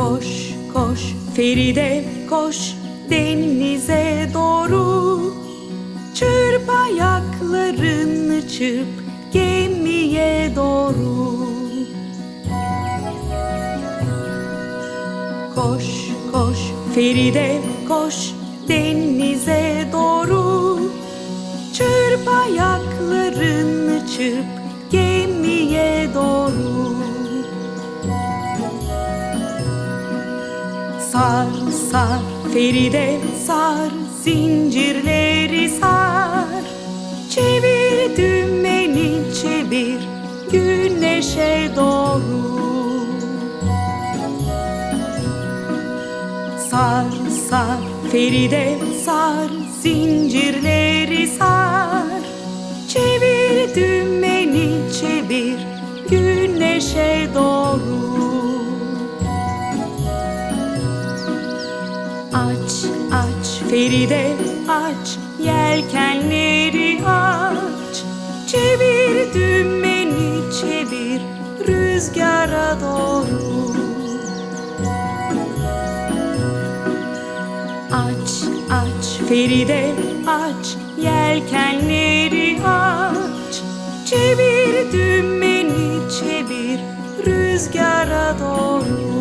Koş koş Feride koş denize doğru. Çırp ayaklarını çırp gemiye doğru. Koş koş Feride koş denize doğru. Çırp ayaklarını çırp Sar sar. Feride sar zincirleri sar. Çevir dümeni çevir güneşe doğru. Sar sar. Feride sar zincirleri sar. Çevir dümeni çevir güneşe doğru Aç aç. Feride aç yelkenleri aç. Çevir dümeni çevir rüzgara doğru. Aç aç. Feride aç yelkenleri aç. Çevir dümeni çevir rüzgara doğru